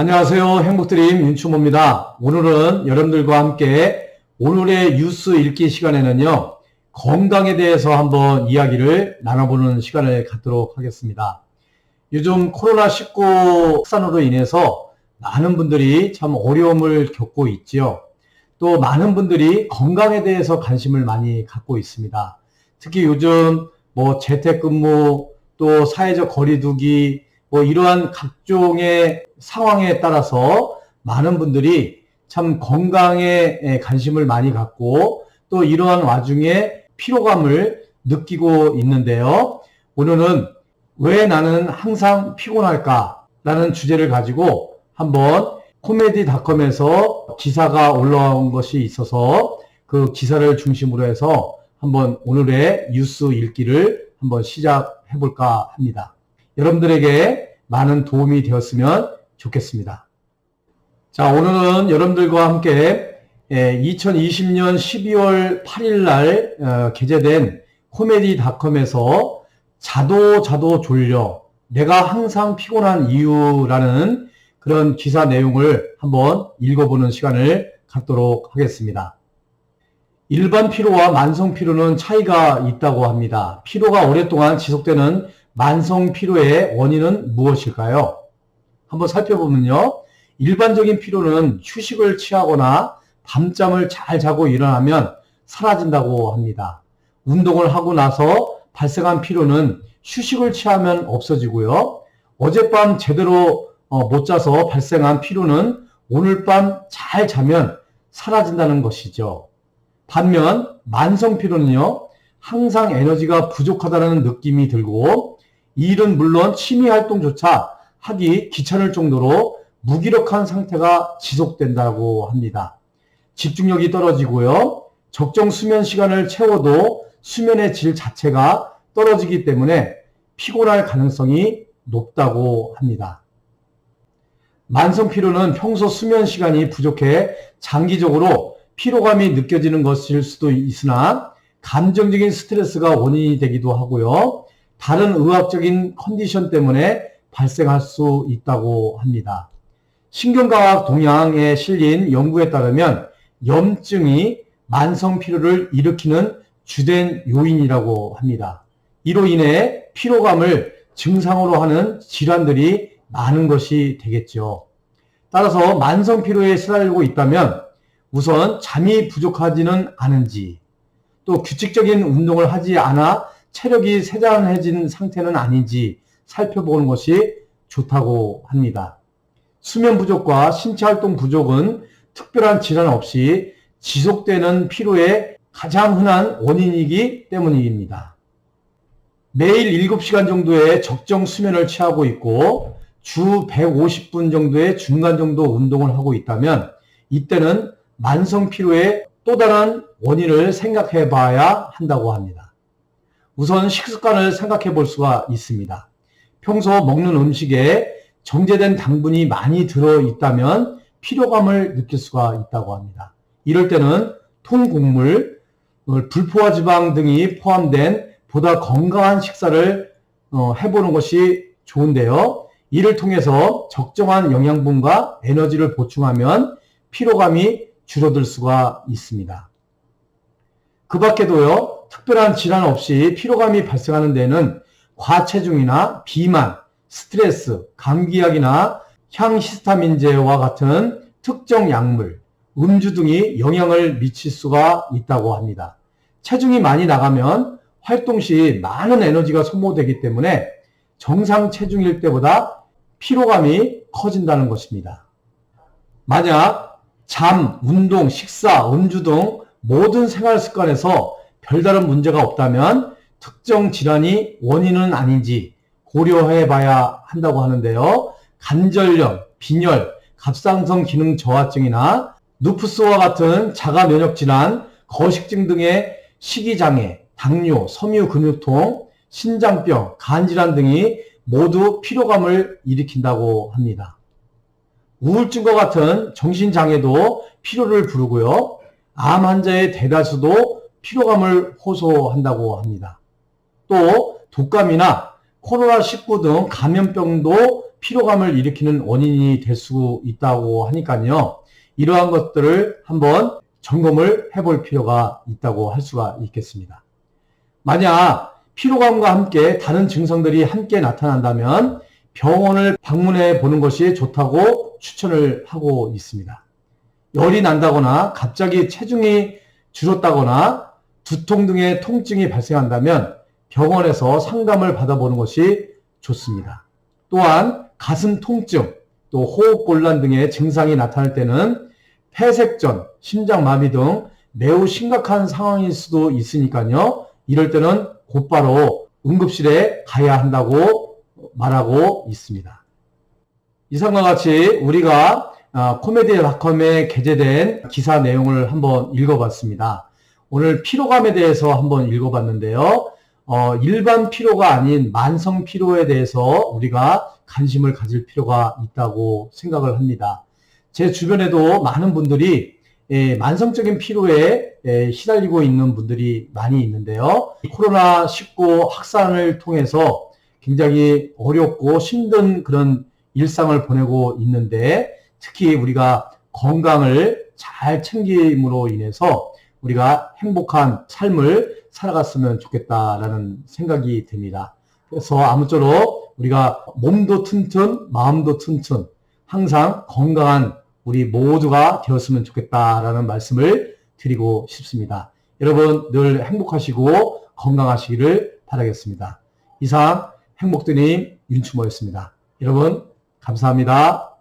안녕하세요. 행복드림 윤충호입니다. 오늘은 여러분들과 함께 오늘의 뉴스 읽기 시간에는요, 건강에 대해서 한번 이야기를 나눠보는 시간을 갖도록 하겠습니다. 요즘 코로나19 확산으로 인해서 많은 분들이 참 어려움을 겪고 있지요. 또 많은 분들이 건강에 대해서 관심을 많이 갖고 있습니다. 특히 요즘 뭐 재택근무 또 사회적 거리두기 뭐 이러한 각종의 상황에 따라서 많은 분들이 참 건강에 관심을 많이 갖고 또 이러한 와중에 피로감을 느끼고 있는데요. 오늘은 왜 나는 항상 피곤할까? 라는 주제를 가지고 한번 코미디닷컴에서 기사가 올라온 것이 있어서 그 기사를 중심으로 해서 한번 오늘의 뉴스 읽기를 한번 시작해 볼까 합니다. 여러분들에게 많은 도움이 되었으면 좋겠습니다. 자, 오늘은 여러분들과 함께 2020년 12월 8일 날 어, 게재된 코미디닷컴에서 자도 자도 졸려 내가 항상 피곤한 이유라는 그런 기사 내용을 한번 읽어보는 시간을 갖도록 하겠습니다. 일반 피로와 만성 피로는 차이가 있다고 합니다. 피로가 오랫동안 지속되는 만성 피로의 원인은 무엇일까요? 한번 살펴보면요. 일반적인 피로는 휴식을 취하거나 밤잠을 잘 자고 일어나면 사라진다고 합니다. 운동을 하고 나서 발생한 피로는 휴식을 취하면 없어지고요. 어젯밤 제대로 어, 못 자서 발생한 피로는 오늘 밤 잘 자면 사라진다는 것이죠. 반면 만성 피로는요. 항상 에너지가 부족하다는 느낌이 들고 이 일은 물론 취미 활동조차 하기 귀찮을 정도로 무기력한 상태가 지속된다고 합니다. 집중력이 떨어지고요. 적정 수면 시간을 채워도 수면의 질 자체가 떨어지기 때문에 피곤할 가능성이 높다고 합니다. 만성 피로는 평소 수면 시간이 부족해 장기적으로 피로감이 느껴지는 것일 수도 있으나 감정적인 스트레스가 원인이 되기도 하고요. 다른 의학적인 컨디션 때문에 발생할 수 있다고 합니다. 신경과학 동향에 실린 연구에 따르면 염증이 만성 피로를 일으키는 주된 요인이라고 합니다. 이로 인해 피로감을 증상으로 하는 질환들이 많은 것이 되겠죠. 따라서 만성 피로에 시달리고 있다면 우선 잠이 부족하지는 않은지 또 규칙적인 운동을 하지 않아 체력이 세잔해진 상태는 아닌지 살펴보는 것이 좋다고 합니다. 수면 부족과 신체 활동 부족은 특별한 질환 없이 지속되는 피로의 가장 흔한 원인이기 때문입니다. 매일 7시간 정도의 적정 수면을 취하고 있고 주 150분 정도의 중간 정도 운동을 하고 있다면 이때는 만성 피로의 또 다른 원인을 생각해 봐야 한다고 합니다. 우선 식습관을 생각해 볼 수가 있습니다. 평소 먹는 음식에 정제된 당분이 많이 들어 있다면 피로감을 느낄 수가 있다고 합니다. 이럴 때는 통곡물, 불포화 지방 등이 포함된 보다 건강한 식사를 어, 해보는 것이 좋은데요. 이를 통해서 적정한 영양분과 에너지를 보충하면 피로감이 줄어들 수가 있습니다. 그 밖에도요, 특별한 질환 없이 피로감이 발생하는 데는 과체중이나 비만, 스트레스, 감기약이나 향히스타민제와 같은 특정 약물, 음주 등이 영향을 미칠 수가 있다고 합니다. 체중이 많이 나가면 활동 시 많은 에너지가 소모되기 때문에 정상 체중일 때보다 피로감이 커진다는 것입니다. 만약 잠, 운동, 식사, 음주 등 모든 생활 습관에서 별다른 문제가 없다면 특정 질환이 원인은 아닌지 고려해 봐야 한다고 하는데요. 간절염, 빈혈, 갑상선 기능 저하증이나 누푸스와 같은 자가 면역 질환, 거식증 등의 식이 장애, 당뇨, 섬유 근육통, 신장병, 간 질환 등이 모두 피로감을 일으킨다고 합니다. 우울증과 같은 정신 장애도 피로를 부르고요. 암 환자의 대다수도 피로감을 호소한다고 합니다. 또 독감이나 코로나19 등 감염병도 피로감을 일으키는 원인이 될 수 있다고 하니까요. 이러한 것들을 한번 점검을 해볼 필요가 있다고 할 수가 있겠습니다. 만약 피로감과 함께 다른 증상들이 함께 나타난다면 병원을 방문해 보는 것이 좋다고 추천을 하고 있습니다. 열이 난다거나 갑자기 체중이 줄었다거나 두통 등의 통증이 발생한다면 병원에서 상담을 받아보는 것이 좋습니다. 또한 가슴 통증, 또 호흡곤란 등의 증상이 나타날 때는 폐색전, 심장마비 등 매우 심각한 상황일 수도 있으니까요. 이럴 때는 곧바로 응급실에 가야 한다고 말하고 있습니다. 이상과 같이 우리가 아, 코미디닷컴에 게재된 기사 내용을 한번 읽어봤습니다. 오늘 피로감에 대해서 한번 읽어봤는데요. 어, 일반 피로가 아닌 만성 피로에 대해서 우리가 관심을 가질 필요가 있다고 생각을 합니다. 제 주변에도 많은 분들이 예, 만성적인 피로에 예, 시달리고 있는 분들이 많이 있는데요. 코로나19 확산을 통해서 굉장히 어렵고 힘든 그런 일상을 보내고 있는데 특히 우리가 건강을 잘 챙김으로 인해서 우리가 행복한 삶을 살아갔으면 좋겠다라는 생각이 듭니다. 그래서 아무쪼록 우리가 몸도 튼튼, 마음도 튼튼, 항상 건강한 우리 모두가 되었으면 좋겠다라는 말씀을 드리고 싶습니다. 여러분 늘 행복하시고 건강하시기를 바라겠습니다. 이상 행복드님 윤추모였습니다. 여러분 감사합니다.